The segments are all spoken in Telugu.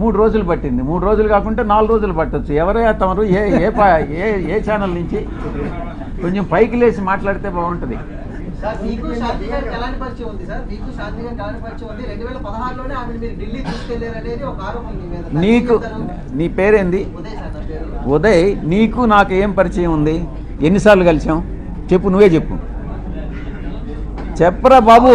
మూడు రోజులు పట్టింది. మూడు రోజులు కాకుంటే నాలుగు రోజులు పట్టొచ్చు. ఎవరే తమరు ఏ ఏ ఏ ఏ ఛానల్ నుంచి కొంచెం పైకి లేచి మాట్లాడితే బాగుంటుంది. నీకు? నీ పేరేంది? ఉదయ్ నీకు నాకు ఏం పరిచయం ఉంది? ఎన్నిసార్లు కలిసాం? చెప్పు నువ్వే చెప్పు. చెప్పరా బాబు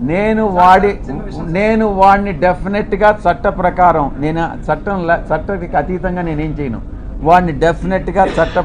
నేను వాడి నేను వాడిని డెఫినెట్గా చట్ట ప్రకారం నేను చట్టం చట్టానికి అతీతంగా నేనేం చేయను. వాడిని డెఫినెట్గా చట్ట